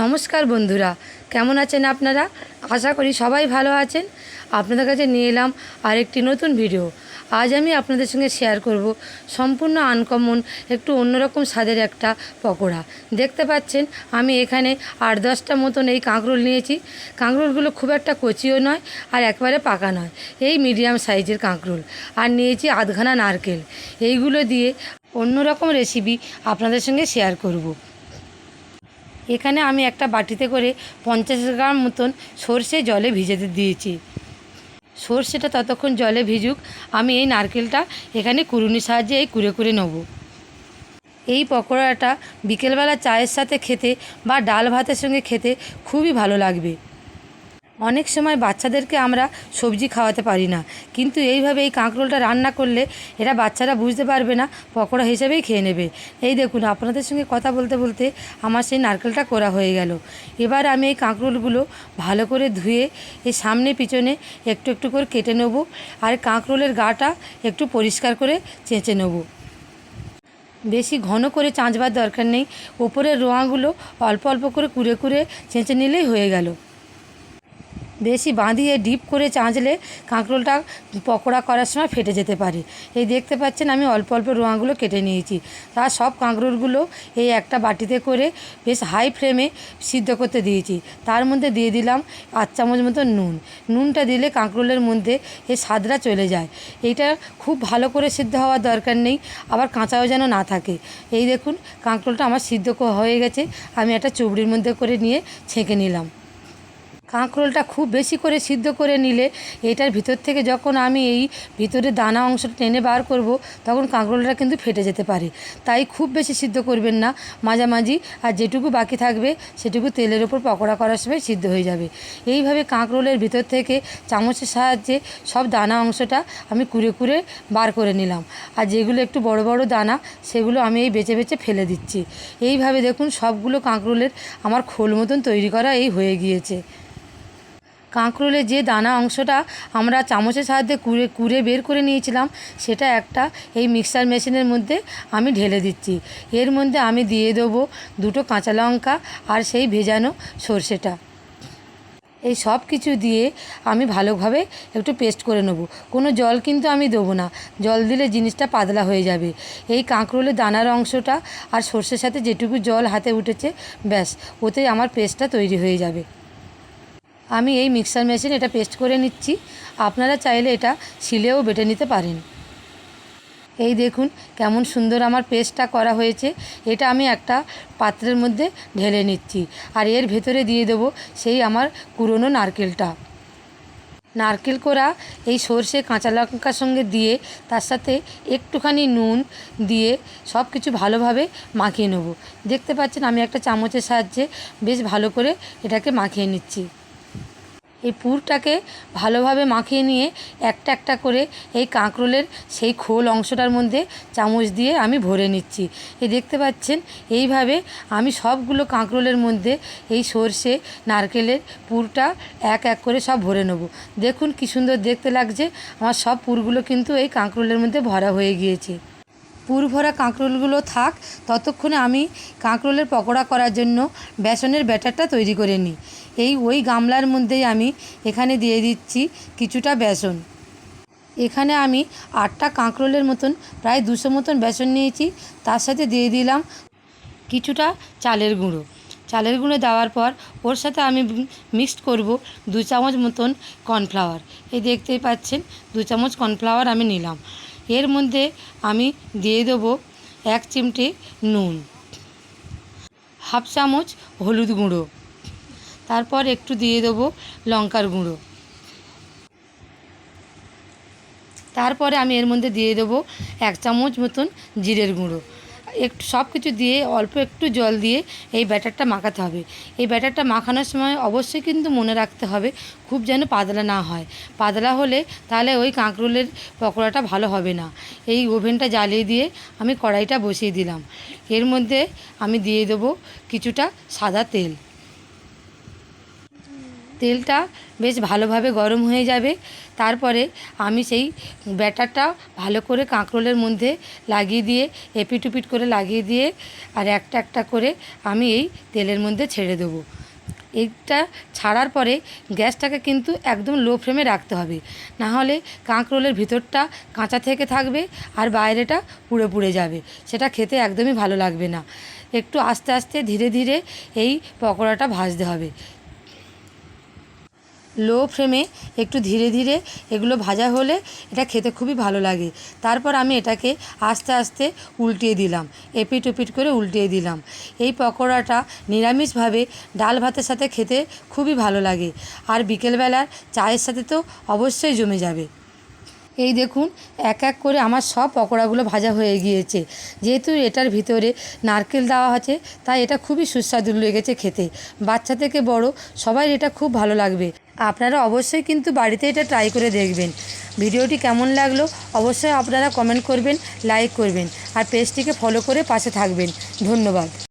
নমস্কার বন্ধুরা, কেমন আছেন আপনারা? আশা করি সবাই ভালো আছেন। আপনাদের কাছে নিয়ে এলাম আরেকটি নতুন ভিডিও। আজ আমি আপনাদের সঙ্গে শেয়ার করব সম্পূর্ণ আনকমন একটু অন্যরকম স্বাদের একটা পকোড়া। দেখতে পাচ্ছেন, আমি এখানে আট দশটা মতন এই কাঁকরোল নিয়েছি। কাঁকরোলগুলো খুব একটা কচিও নয় আর একবারে পাকা নয়। এই মিডিয়াম সাইজের কাঁকরোল। আর নিয়েছি আধখানা নারকেল। এইগুলো দিয়ে অন্যরকম রেসিপি আপনাদের সঙ্গে শেয়ার করব। এখানে আমি একটা বাটিতে করে পঞ্চাশ গ্রাম মতন সর্ষে জলে ভিজাতে দিয়েছি। সর্ষেটা ততক্ষণ জলে ভিজুক, আমি এই নারকেলটা এখানে কুড়ুনির সাহায্যে এই কুড়ে কুড়ে নেব। এই পকোড়াটা বিকেলবেলা চায়ের সাথে খেতে বা ডাল ভাতের সঙ্গে খেতে খুবই ভালো লাগবে। অনেক সময় বাচ্চাদেরকে আমরা সবজি খাওয়াতে পারি না। কিন্তু এইভাবে এই কাঁকরোলটা রান্না করলে এরা বাচ্চারা বুঝতে পারবে না, পকোড়া হিসেবেই খেয়ে নেবে। এই দেখুন, আপনাদের সঙ্গে কথা বলতে বলতে আমার সেই নারকেলটা করা হয়ে গেল। এবার আমি এই কাঁকরোলগুলো ভালো করে ধুয়ে এই সামনে পিছনে একটু একটু করে কেটে নেব আর কাঁকরোলের গাটা একটু পরিষ্কার করে চেঁচে নেব। বেশি ঘন করে চাঁচবার দরকার নেই, ওপরের রোয়াগুলো অল্প অল্প করে কুড়ে কুড়ে চেঁচে নিলেই হয়ে গেল। বেশি বাঁধিয়ে ডিপ করে চাঁচলে কাঁকরোলটা পকোড়া করার সময় ফেটে যেতে পারে। এই দেখতে পাচ্ছেন আমি অল্প অল্প রোঁয়াগুলো কেটে নিয়েছি। তার সব কাঁকরোলগুলো এই একটা বাটিতে করে বেশ হাই ফ্লেমে সিদ্ধ করতে দিয়েছি। তার মধ্যে দিয়ে দিলাম আট চামচ মতো নুন। নুনটা দিলে কাঁকরোলের মধ্যে এই স্বাদটা চলে যায়। এইটা খুব ভালো করে সিদ্ধ হওয়ার দরকার নেই, আবার কাঁচাও যেন না থাকে। এই দেখুন, কাঁকরোলটা আমার সিদ্ধ হয়ে গেছে। আমি একটা চুবড়ির মধ্যে করে নিয়ে ছেঁকে নিলাম। কাঁকরোলটা খুব বেশি করে সিদ্ধ করে নিলে এটার ভিতর থেকে যখন আমি এই ভিতরে দানা অংশটা টেনে বার করব, তখন কাঁকরোলটা কিন্তু ফেটে যেতে পারে। তাই খুব বেশি সিদ্ধ করবেন না। মাঝামাঝি আর যেটুকু বাকি থাকবে, সেটুকু তেলের ওপর পকোড়া করার সময় সিদ্ধ হয়ে যাবে। এইভাবে কাঁকরোলের ভিতর থেকে চামচের সাহায্যে সব দানা অংশটা আমি কুড়ে কুড়ে বার করে নিলাম। আর যেগুলো একটু বড় বড় দানা, সেগুলো আমি এই বেছে বেছে ফেলে দিচ্ছি। এইভাবে দেখুন সবগুলো কাঁকরোলের আমার খোল মতন তৈরি করা এই হয়ে গিয়েছে। কাঁকরোলের যে দানা অংশটা আমরা চামচের সাহায্যে কুড়ে কুড়ে বের করে নিয়েছিলাম, সেটা একটা এই মিক্সার মেশিনের মধ্যে আমি ঢেলে দিচ্ছি। এর মধ্যে আমি দিয়ে দেবো দুটো কাঁচা লঙ্কা আর সেই ভেজানো সর্ষেটা। এই সব কিছু দিয়ে আমি ভালোভাবে একটু পেস্ট করে নেব। কোনো জল কিন্তু আমি দেবো না। জল দিলে জিনিসটা পাতলা হয়ে যাবে। এই কাঁকরোলের দানার অংশটা আর সর্ষের সাথে যেটুকু জল হাতে উঠেছে, ব্যাস ওতেই আমার পেস্টটা তৈরি হয়ে যাবে। আমি এই মিক্সার মেশিন এটা পেস্ট করে নিচ্ছি। আপনারা চাইলে এটা শিলেও বেটে নিতে পারেন। এই দেখুন কেমন সুন্দর আমার পেস্টটা করা হয়েছে। এটা আমি একটা পাত্রের মধ্যে ঢেলে নিচ্ছি। আর এর ভেতরে দিয়ে দেবো সেই আমার পুরনো নারকেলটা। নারকেল কোড়া এই সর্ষে, কাঁচা লঙ্কার সঙ্গে দিয়ে তার সাথে একটুখানি নুন দিয়ে সব কিছু ভালোভাবে মাখিয়ে নেব। দেখতে পাচ্ছেন আমি একটা চামচের সাহায্যে বেশ ভালো করে এটাকে মাখিয়ে নিচ্ছি। এই পুরটাকে ভালোভাবে মাখিয়ে নিয়ে একটা একটা করে এই কাঁকরোলের সেই খোল অংশটার মধ্যে চামচ দিয়ে আমি ভরে নিচ্ছি। এই দেখতে পাচ্ছেন, এইভাবে আমি সবগুলো কাঁকরোলের মধ্যে এই সর্ষে, নারকেলের পুরটা এক এক করে সব ভরে নেব। দেখুন কি সুন্দর দেখতে লাগছে, আমার সব পুরগুলো কিন্তু এই কাঁকরোলের মধ্যে ভরা হয়ে গিয়েছে। পুর ভরা কাঁকরোলগুলো থাক, ততক্ষণে আমি কাঁকরোলের পকোড়া করার জন্য বেসনের ব্যাটারটা তৈরি করে নিই। এই ওই গামলার মধ্যেই আমি এখানে দিয়ে দিচ্ছি কিছুটা বেসন। এখানে আমি আটটা কাঁকরোলের মতন, প্রায় দুশো মতন বেসন নিয়েছি। তার সাথে দিয়ে দিলাম কিছুটা চালের গুঁড়ো। চালের গুঁড়ো দেওয়ার পর ওর সাথে আমি মিক্সড করব দু চামচ মতন কর্নফ্লাওয়ার। এই দেখতেই পাচ্ছেন, দু চামচ কর্নফ্লাওয়ার আমি নিলাম। এর মধ্যে আমি দিয়ে দেবো এক চিমটে নুন, হাফ চামচ হলুদ গুঁড়ো, তারপর একটু দিয়ে দেবো লঙ্কার গুঁড়ো। তারপরে আমি এর মধ্যে দিয়ে দেবো এক চামচ মতন জিরের গুঁড়ো। একটু সব কিছু দিয়ে, অল্প একটু জল দিয়ে এই ব্যাটারটা মাখাতে হবে। এই ব্যাটারটা মাখানোর সময় অবশ্যই কিন্তু মনে রাখতে হবে, খুব যেন পাতলা না হয়। পাতলা হলে তাহলে ওই কাঁকরোলের পকোড়াটা ভালো হবে না। এই ওভেনটা জ্বালিয়ে দিয়ে আমি কড়াইটা বসিয়ে দিলাম। এর মধ্যে আমি দিয়ে দেবো কিছুটা সাদা তেল। তেলটা বেশ ভালোভাবে গরম হয়ে যাবে। তারপরে আমি সেই ব্যাটারটা ভালো করে কাঁকরোলের মধ্যে লাগিয়ে দিয়ে এপিট উপিট করে লাগিয়ে দিয়ে আর একটা একটা করে আমি এই তেলের মধ্যে ছেড়ে দেবো। এইটা ছাড়ার পরে গ্যাসটাকে কিন্তু একদম লো ফ্লেমে রাখতে হবে। না হলে কাঁকরোলের ভিতরটা কাঁচা থেকে থাকবে আর বাইরেটা পুড়ে পুড়ে যাবে। সেটা খেতে একদমই ভালো লাগবে না। একটু আস্তে আস্তে ধীরে ধীরে এই পকোড়াটা ভাজতে হবে। লো ফ্লেমে একটু ধীরে ধীরে এগুলো ভাজা হলে এটা খেতে খুবই ভালো লাগে। তারপর আমি এটাকে আস্তে আস্তে উল্টিয়ে দিলাম, এপিট ওপিট করে উল্টিয়ে দিলাম। এই পকোড়াটা নিরামিষভাবে ডাল ভাতের সাথে খেতে খুবই ভালো লাগে। আর বিকেলবেলার চায়ের সাথে তো অবশ্যই জমে যাবে। এই দেখুন, এক এক করে আমার সব পকোড়াগুলো ভাজা হয়ে গিয়েছে। যেহেতু এটার ভিতরে নারকেল দেওয়া আছে, তাই এটা খুবই সুস্বাদু লেগেছে খেতে। বাচ্চা থেকে বড় সবাই এটা খুব ভালো লাগবে। আপনারা অবশ্যই কিন্তু বাড়িতে এটা ট্রাই করে দেখবেন। ভিডিওটি কেমন লাগল, অবশ্যই আপনারা কমেন্ট করবেন লাইক করবেন, আর পেজটিকে ফলো করে পাশে থাকবেন। ধন্যবাদ।